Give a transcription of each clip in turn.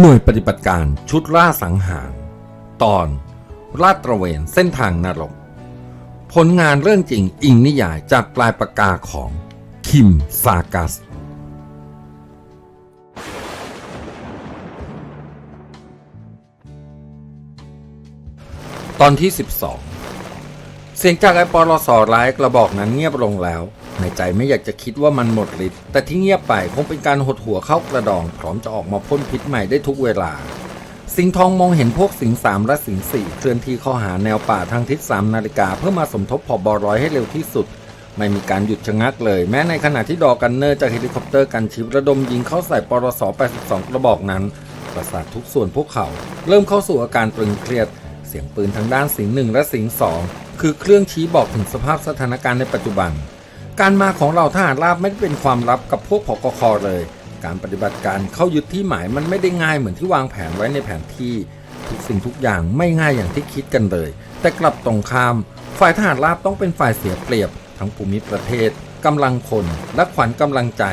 หน่วยปฏิบัติการชุดล่าสังหาร ตอนลาดตระเวนเส้นทางนรก ผลงานเรื่องจริงอิงนิยายจากปลายปากกาของ คิมซากัส ตอนที่ 12 เสียงจากไอปอลสอร้ายกระบอกนั้นเงียบลงแล้ว ในใจไม่อยากจะคิดว่ามันหมดฤทธิ์แต่ที่เงียบไปคงเป็นการหดหัวเข้ากระดอง พร้อมจะออกมาพ่นพิษใหม่ได้ทุกเวลา สิงห์ทองมองเห็นพวกสิงห์สามและสิงห์สี่เคลื่อนที่เข้าหาแนวป่าทางทิศสามนาฬิกาเพื่อมาสมทบผอบอร้อยให้เร็วที่สุด ไม่มีการหยุดชะงักเลย แม้ในขณะที่ดอกันเนอร์จากเฮลิคอปเตอร์กันชิประดมยิงเข้าใส่ปรส82 กระบอกนั้น ประสาททุกส่วนพวกเขา เริ่มเข้าสู่อาการตรึงเครียด เสียงปืนทางด้านสิงห์หนึ่งและสิงห์สองคือเครื่องชี้บอกถึงสภาพสถานการณ์ในปัจจุบัน การมาของเราทหารราบไม่ได้เป็นความลับกับพวกผกคเลย การปฏิบัติการเข้ายึดที่หมายมันไม่ได้ง่ายเหมือนที่วางแผนไว้ในแผนที่ทุกสิ่งทุกอย่างไม่ง่ายอย่างที่คิดกันเลย แต่กลับตรงข้าม ฝ่ายทหารราบต้องเป็นฝ่ายเสียเปรียบ ทั้งภูมิประเทศกำลังคนและขวัญกำลังใจ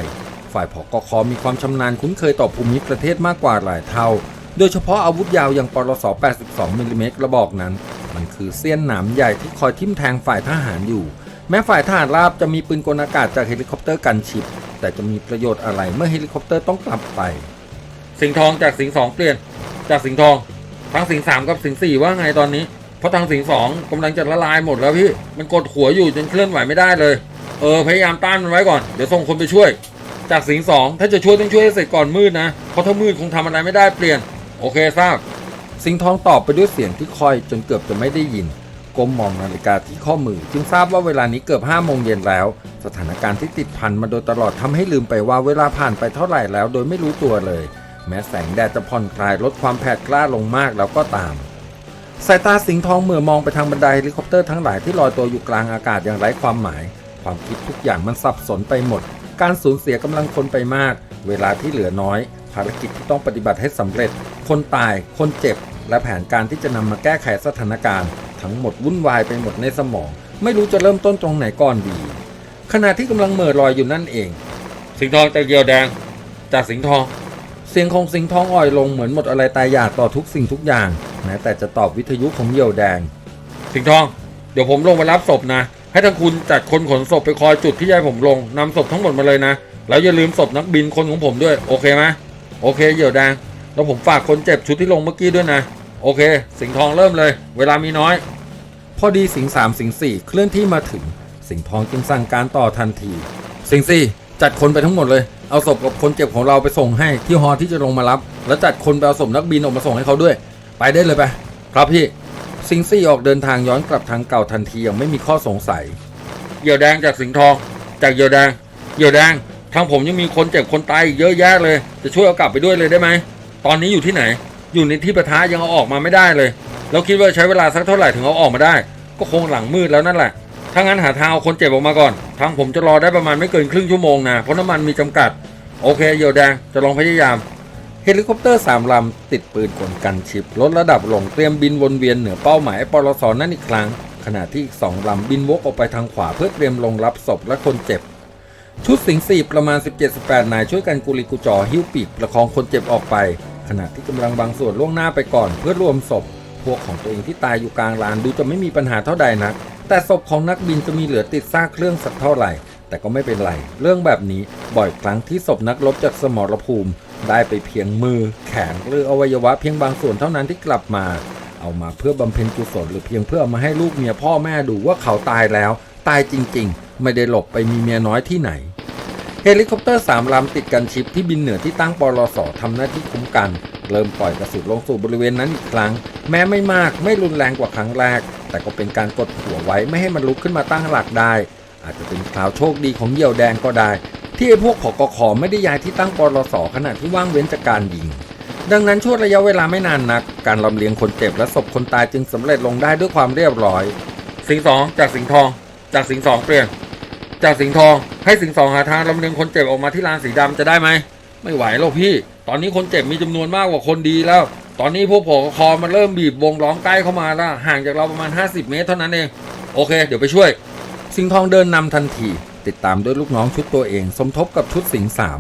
ฝ่ายผกคมีความชำนาญคุ้นเคยต่อภูมิประเทศมากกว่าหลายเท่า โดยเฉพาะอาวุธยาวอย่างปรส82มิลลิเมตรกระบอกนั้น มันคือเสี้ยนหนามใหญ่ที่คอยทิ่มแทงฝ่ายทหารอยู่ แม้ฝ่ายทหารราบจะมีปืนกลอากาศจากเฮลิคอปเตอร์กันชิป แต่จะมีประโยชน์อะไรเมื่อเฮลิคอปเตอร์ต้องกลับไป สิงห์ทองจากสิงห์สองเปลี่ยนจากสิงห์ทอง ทั้งสิงห์สามกับสิงห์สี่ว่าไงตอนนี้ เพราะทางสิงห์สองกำลังจะละลายหมดแล้วพี่ มันกดหัวอยู่จนเคลื่อนไหวไม่ได้เลย เออพยายามต้านมันไว้ก่อน เดี๋ยวส่งคนไปช่วย จากสิงห์สองถ้าจะช่วยต้องช่วยให้เสร็จก่อนมืดนะ เพราะถ้ามืดคงทำอะไรไม่ได้เปลี่ยน โอเคทราบ สิงห์ทองตอบไปด้วยเสียงที่ค่อยจนเกือบจะไม่ได้ยิน ก้มมองนาฬิกาที่ข้อมือ จึงทราบว่าเวลานี้เกือบห้าโมงเย็นแล้ว สถานการณ์ที่ติดพันมาโดยตลอดทำให้ลืมไปว่าเวลาผ่านไปเท่าไหร่แล้วโดยไม่รู้ตัวเลย แม้แสงแดดจะผ่อนคลายลดความแผดกล้าลงมากแล้วก็ตามสายตาสิงห์ทองเมื่อมองไปทางบันไดเฮลิคอปเตอร์ทั้งหลายที่ลอยตัวอยู่กลางอากาศอย่างไร้ความหมาย ความคิดทุกอย่างมันสับสนไปหมด การสูญเสียกำลังคนไปมาก เวลาที่เหลือน้อย ภารกิจที่ต้องปฏิบัติให้สำเร็จ คนตาย คนเจ็บ และแผนการที่จะนำมาแก้ไขสถานการณ์ ทั้งหมดวุ่นวายไปหมดในสมอง ไม่รู้จะเริ่มต้นตรงไหนก่อนดี ขณะที่กำลังเหม่อลอยอยู่นั่นเอง สิงห์ทองจากเยียวแดงจากสิงห์ทอง เสียงของสิงห์ทองอ่อยลงเหมือนหมดอะไรตายอยากต่อทุกสิ่งทุกอย่าง แม้แต่จะตอบวิทยุของเหยี่ยวแดง สิงห์ทอง เดี๋ยวผมลงไปรับศพนะ ให้ทางคุณจัดคนขนศพไปคอยจุดที่ยายผมลงนำศพทั้งหมดมาเลยนะ แล้วอย่าลืมศพนักบินคนของผมด้วย โอเคไหมโอเคเหยี่ยวแดง แล้วผมฝากคนเจ็บชุดที่ลงเมื่อกี้ด้วยนะ โอเค สิงทองเริ่มเลย เวลามีน้อย พอดีสิงสามสิงสี่เคลื่อนที่มาถึง สิงทองจึงสั่งการต่อทันที สิงสี่จัดคนไปทั้งหมดเลย เอาศพกับคนเจ็บของเราไปส่งให้ที่ฮอที่จะลงมารับ แล้วจัดคนไปเอาศพนักบินออกมาส่งให้เขาด้วย ไปได้เลยไป ครับพี่ สิงสี่ออกเดินทางย้อนกลับทางเก่าทันทีอย่างไม่มีข้อสงสัย เหยี่ยวแดงจากสิงทอง จากเหยี่ยวแดง เหยี่ยวแดง ทางผมยังมีคนเจ็บคนตายอีกเยอะแยะเลย จะช่วยเอากลับไปด้วยเลยได้ไหม ตอนนี้อยู่ที่ไหน อยู่ในที่ประทะยังเอาออกมาไม่ได้เลย แล้วคิดว่าใช้เวลาสักเท่าไหร่ถึงเอาออกมาได้ ก็คงหลังมืดแล้วนั่นแหละ ถ้างั้นหาทางเอาคนเจ็บออกมาก่อน ทางผมจะรอได้ประมาณไม่เกินครึ่งชั่วโมงนะ เพราะน้ำมันมีจำกัด โอเคเหยี่ยวแดงจะลองพยายาม เฮลิคอปเตอร์สามลำติดปืนกลกันชิปลดระดับลงเตรียมบินวนเวียนเหนือเป้าหมายปลสนั่นอีกครั้ง ขณะที่อีกสองลำบินวกออกไปทางขวาเพื่อเตรียมลงรับศพและคนเจ็บชุดสิงห์สีประมาณ 17-18 นายช่วยกันกุลีกุจอหิ้วปีกประคองคนเจ็บออกไป ขณะที่กำลังบางส่วนล่วงหน้าไปก่อนเพื่อรวมศพ พวกของตัวเองที่ตายอยู่กลางลานดูจะไม่มีปัญหาเท่าใดนัก แต่ศพของนักบินจะมีเหลือติดซากเครื่องสักเท่าไหร่ แต่ก็ไม่เป็นไร เรื่องแบบนี้บ่อยครั้งที่ศพนักรบจากสมรภูมิ ได้ไปเพียงมือ แขนหรืออวัยวะเพียงบางส่วนเท่านั้นที่กลับมา เอามาเพื่อบำเพ็ญกุศลหรือเพียงเพื่อมาให้ลูกเมียพ่อแม่ดูว่าเขาตายแล้ว ตายจริง ๆ ไม่ได้หลบไปมีเมียน้อยที่ไหน เฮลิคอปเตอร์สามลำติดกันชิปที่บินเหนือที่ตั้งปลอสอทำหน้าที่คุ้มกัน เริ่มปล่อยกระสุนลงสู่บริเวณนั้นอีกครั้ง แม้ไม่มากไม่รุนแรงกว่าครั้งแรก แต่ก็เป็นการกดหัวไว้ไม่ให้มันลุกขึ้นมาตั้งหลักได้ อาจจะเป็นข่าวโชคดีของเหยี่ยวแดงก็ได้ ที่ไอ้พวกขอกขอไม่ได้ย้ายที่ตั้งปลอสอขณะที่ว่างเว้นจากการยิง ดังนั้นช่วงระยะเวลาไม่นานนัก การลำเลียงคนเจ็บและศพคนตายจึงสำเร็จลงได้ด้วยความเรียบร้อย สิงสองจากสิงทอง จากสิงสองเปลี่ยนจากสิงทอง ให้สิงสองหาทางลำเลียงคนเจ็บออกมาที่ลานสีดำจะได้ไหม ไม่ไหวหรอกพี่ ตอนนี้คนเจ็บมีจำนวนมากกว่าคนดีแล้ว ตอนนี้พวกผอคอมันเริ่มบีบวงล้อมใกล้เข้ามาแล้ว ห่างจากเราประมาณ 50 เมตรเท่านั้นเอง โอเค เดี๋ยวไปช่วย สิงทองเดินนำทันที ติดตามด้วยลูกน้องชุดตัวเอง สมทบกับชุดสิงสาม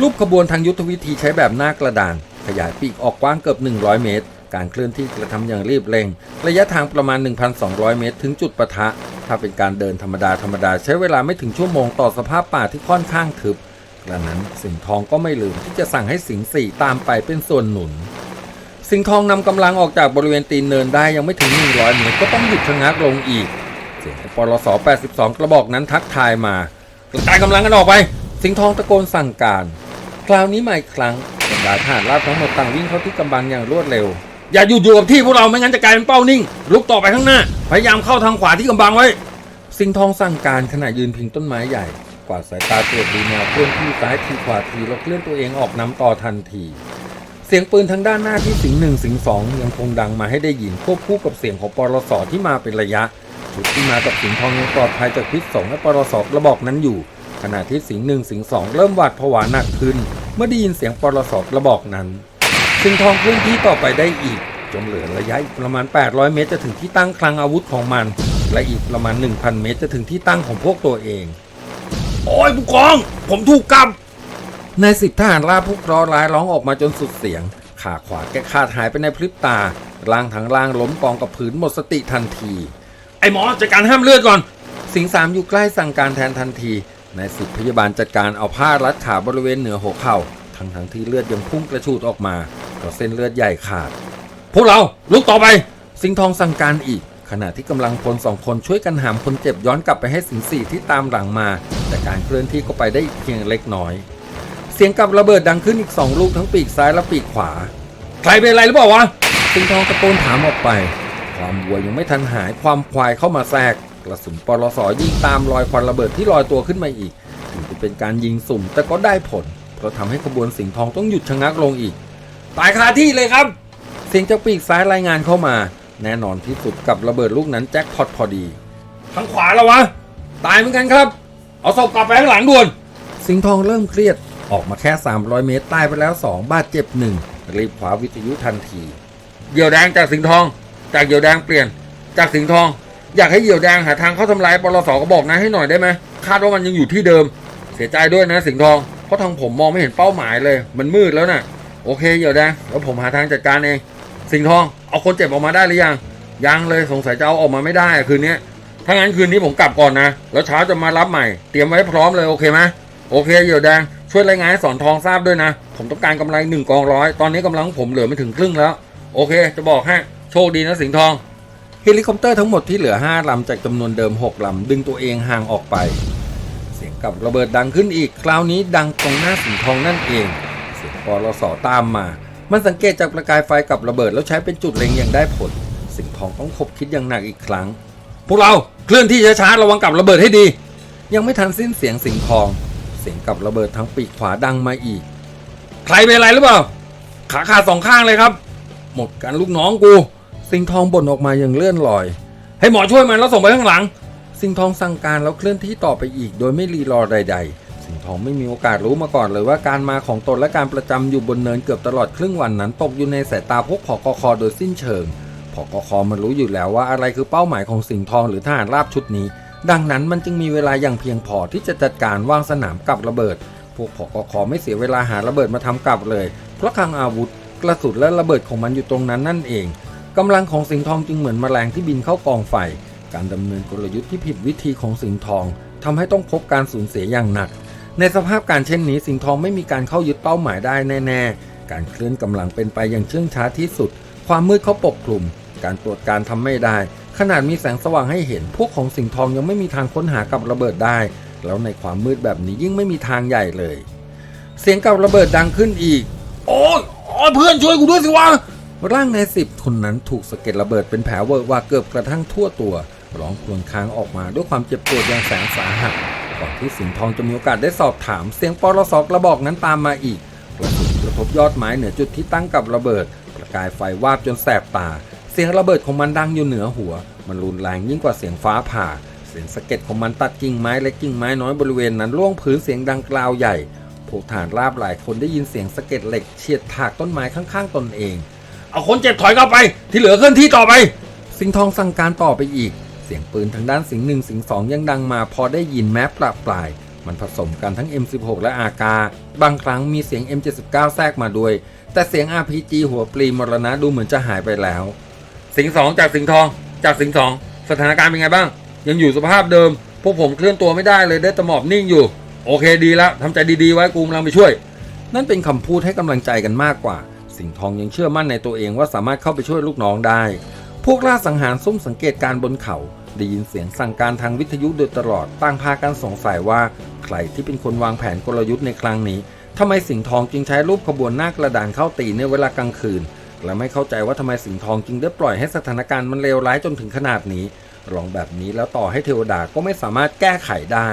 รูปขบวนทางยุทธวิธีใช้แบบหน้ากระดาน ขยายปีกออกกว้างเกือบ100 เมตร การเคลื่อนที่กระทำอย่างรีบเร่ง ระยะทางประมาณ 1,200 เมตร ถึงจุดปะทะ ถ้าเป็นการเดินธรรมดาธรรมดาใช้เวลาไม่ถึงชั่วโมงต่อสภาพป่าที่ค่อนข้างทึบกระนั้นสิงทองก็ไม่ลืมที่จะสั่งให้สิงสี่ตามไปเป็นส่วนหนุน สิงทองนำกำลังออกจากบริเวณตีนเนินได้ยังไม่ถึง 100 เมตรก็ต้องหยุดชะงักลงอีก เสียงของปลส82 กระบอกนั้นทักทายมากระจายกำลังกันออกไป สิงทองตะโกนสั่งการ คราวนี้มาอีกครั้งบรรดาทหารราบทั้งหมดต่างวิ่งเข้าที่กำบังอย่างรวดเร็ว อย่าหยุดอยู่กับที่พวกเราไม่งั้นจะกลายเป็นเป้านิ่ง ลุกต่อไปข้างหน้า พยายามเข้าทางขวาที่กำบังไว้ สิงห์ทองสั่งการขณะยืนพิงต้นไม้ใหญ่ กวาดสายตาตรวจดูแนวเคลื่อนที่ซ้ายทีขวาทีแล้วเคลื่อนตัวเองออกนำต่อทันที เสียงปืนทางด้านหน้าที่สิงห์หนึ่งสิงห์สองยังคงดังมาให้ได้ยินควบคู่กับเสียงของปลสที่มาเป็นระยะชุดที่มากับสิงห์ทองยังปลอดภัยจากพิษสงและปลสกระบอกนั้นอยู่ ขณะที่สิงห์หนึ่งสิงห์สองเริ่มหวาดผวาหนักขึ้น เมื่อได้ยินเสียงปลสกระบอกนั้น สิงทองเคลื่อนที่ต่อไปได้อีก จนเหลือระยะอีกประมาณ 800 เมตร จะถึงที่ตั้งคลังอาวุธของมัน และอีกประมาณ 1,000 เมตร จะถึงที่ตั้งของพวกตัวเอง โอ้ยผู้กอง ผมถูกกำนายสิบทหารราผู้คราะห์ร้ายร้องออกมาจนสุดเสียง ขาขวาแกขาดหายไปในพริบตาร่างทั้งร่างล้มกองกับพื้นหมดสติทันที ไอ้หมอจัดการห้ามเลือดก่อน สิงห์สามอยู่ใกล้สั่งการแทนทันทีนายสิบพยาบาลจัดการเอาผ้ารัดขาบริเวณเหนือหัวเข่าทั้งทั้งที่เลือดยังพุ่งกระชูดออกมา เพราะเส้นเลือดใหญ่ขาด พวกเราลุกต่อไป สิงห์ทองสั่งการอีก ขณะที่กำลังพลสองคนช่วยกันหามคนเจ็บย้อนกลับไปให้สิงห์สี่ที่ตามหลังมา แต่การเคลื่อนที่ก็ไปได้อีกเพียงเล็กน้อย เสียงกับระเบิดดังขึ้นอีกสองลูกทั้งปีกซ้ายและปีกขวา ใครเป็นอะไรหรือเปล่าวะสิงห์ทองตะโกนถามออกไป ความวัวยังไม่ทันหายความควายเข้ามาแทรกกระสุนปลสอยิงตามรอยควันระเบิดที่ลอยตัวขึ้นมาอีก ถึงจะเป็นการยิงสุ่มแต่ก็ได้ผลเพราะทำให้ขบวนสิงห์ทองต้องหยุดชะงักลงอีก ตายคาที่เลยครับ เสียงจาปีกซ้ายรายงานเข้ามา แน่นอนที่สุดกับระเบิดลูกนั้นแจ็คพอตพอดีทางขวาแล้ววะ ตายเหมือนกันครับ เอาศพกลับไปข้างหลังด่วน สิงห์ทองเริ่มเครียดออกมาแค่ 300 เมตรตายไปแล้ว 2 บาดเจ็บหนึ่งรีบขวาวิทยุทันที เหยี่ยวแดงจากสิงห์ทอง จากเหยี่ยวแดงเปลี่ยน จากสิงห์ทอง อยากให้เหยี่ยวแดงหาทางเข้าทำลายปลสก็บอกนะให้หน่อยได้ไหมคาดว่ามันยังอยู่ที่เดิม เสียใจด้วยนะสิงห์ทองเพราะทางผมมองไม่เห็นเป้าหมายเลย มันมืดแล้วน่ะ โอเคเหยี่ยวแดงแล้วผมหาทางจัดการเอง สิงห์ทองเอาคนเจ็บออกมาได้หรือยังยังเลยสงสัยจะเอาออกมาไม่ได้คืนนี้ถ้างั้นคืนนี้ผมกลับก่อนนะ แล้วเช้าจะมารับใหม่ เตรียมไว้พร้อมเลยโอเคไหมโอเคเหยี่ยวแดงช่วยรายงานให้สอนทองทราบด้วยนะ ผมต้องการกำไรหนึ่งกองร้อยตอนนี้กำลังผมเหลือไม่ถึงครึ่งแล้ว โอเค จะบอกให้โชคดีนะสิงห์ทองเฮลิคอปเตอร์ทั้งหมดที่เหลือ 5 ลำจากจำนวนเดิม 6 ลำ ดึงตัวเองห่างออกไป เสียงกับระเบิดดังขึ้นอีก คราวนี้ดังตรงหน้าสิงห์ทองนั่นเอง ปลสตามมา มันสังเกตจากประกายไฟกับระเบิดแล้วใช้เป็นจุดเล็งอย่างได้ผล สิงห์ทองต้องคบคิดอย่างหนักอีกครั้ง พวกเราเคลื่อนที่ช้าๆระวังกับระเบิดให้ดี ยังไม่ทันสิ้นเสียงสิงห์ทอง เสียงกับระเบิดทั้งปีกขวาดังมาอีก ใครเป็นอะไรหรือเปล่า ขาขาดสองข้างเลยครับ หมดกันลูกน้องกู สิงห์ทองบ่นออกมาอย่างเลื่อนลอย ให้หมอช่วยมันแล้วส่งไปข้างหลัง สิงห์ทองสั่งการแล้วเคลื่อนที่ต่อไปอีก โดยไม่รีรอใด ๆ สิงห์ทองไม่มีโอกาสรู้มาก่อนเลยว่าการมาของตนและการประจำอยู่บนเนินเกือบตลอดครึ่งวันนั้นตกอยู่ในสายตาพวกผอกคโดยสิ้นเชิงผอกคมันรู้อยู่แล้วว่าอะไรคือเป้าหมายของสิงห์ทองหรือทหารราบชุดนี้ ดังนั้นมันจึงมีเวลาอย่างเพียงพอที่จะจัดการวางสนามกับระเบิด พวกผอกคไม่เสียเวลาหาระเบิดมาทำกลับเลย เพราะคลังอาวุธ กระสุนและระเบิดของมันอยู่ตรงนั้นนั่นเองกำลังของสิงห์ทองจึงเหมือนแมลงที่บินเข้ากองไฟการดำเนินกลยุทธ์ที่ผิดวิธีของสิงห์ทองทำให้ต้องพบการสูญเสียอย่างหนัก ในสภาพการเช่นนี้สิงห์ทองไม่มีการเข้ายึดเป้าหมายได้แน่ๆ การเคลื่อนกำลังเป็นไปอย่างเชื่องช้าที่สุด ความมืดเขาปกคลุม การตรวจการทำไม่ได้ ขนาดมีแสงสว่างให้เห็น พวกของสิงห์ทองยังไม่มีทางค้นหากับระเบิดได้ แล้วในความมืดแบบนี้ยิ่งไม่มีทางใหญ่เลย เสียงกับระเบิดดังขึ้นอีก โอ้ยโอ้ยเพื่อนช่วยกูด้วยสิวะร่างในสิบคนนั้นถูกสะเก็ดระเบิดเป็นแผลเวอะวาเกือบกระทั่งทั่วตัวร้องครวญครางออกมาด้วยความเจ็บปวดอย่างแสนสาหัส ก่อนที่สิงห์ทองจะมีโอกาสได้สอบถามเสียงปลสกระบอกนั้นตามมาอีกกระสุนกระทบยอดไม้เหนือจุดที่ตั้งกับระเบิด ประกายไฟวาบจนแสบตา เสียงระเบิดของมันดังอยู่เหนือหัว มันรุนแรงยิ่งกว่าเสียงฟ้าผ่า เสียงสะเก็ดของมันตัดกิ่งไม้และกิ่งไม้น้อยบริเวณนั้นล่วงพื้นเสียงดังกล่าวใหญ่พวกฐานราบหลายคนได้ยินเสียงสะเก็ดเหล็กเฉียดถากต้นไม้ข้างๆตนเอง เอาคนเจ็บถอยเข้าไป ที่เหลือเคลื่อนที่ต่อไป สิงห์ทองสั่งการต่อไปอีกเสียงปืนทางด้านสิงหนึ่งสิงสองยังดังมาพอได้ยินแม้ปราปลาย มันผสมกันทั้ง M16 และอากาบางครั้งมีเสียง M79 แทรกมาด้วย แต่เสียง RPG หัวปลีมรณะดูเหมือนจะหายไปแล้ว สิงสองจากสิงทอง จากสิงสองสถานการณ์เป็นไงบ้าง ยังอยู่สภาพเดิม พวกผมเคลื่อนตัวไม่ได้เลยได้แตะหมอบนิ่งอยู่ โอเคดีล้วทำใจดีๆไว้กูกำลังไปช่วย นั่นเป็นคำพูดให้กำลังใจกันมากกว่า สิงทองยังเชื่อมั่นในตัวเองว่าสามารถเข้าไปช่วยลูกน้องได้พวกล่าสังหารซุ่มสังเกตการบนเขา ได้ยินเสียงสั่งการทางวิทยุโดยตลอดต่างพากันสงสัยว่าใครที่เป็นคนวางแผนกลยุทธ์ในครั้งนี้ทำไมสิงห์ทองจึงใช้รูปขบวนหน้ากระดานเข้าตีในเวลากลางคืน และไม่เข้าใจว่าทำไมสิงห์ทองจึงได้ปล่อยให้สถานการณ์มันเลวร้ายจนถึงขนาดนี้ลองแบบนี้แล้วต่อให้เทวดาก็ไม่สามารถแก้ไขได้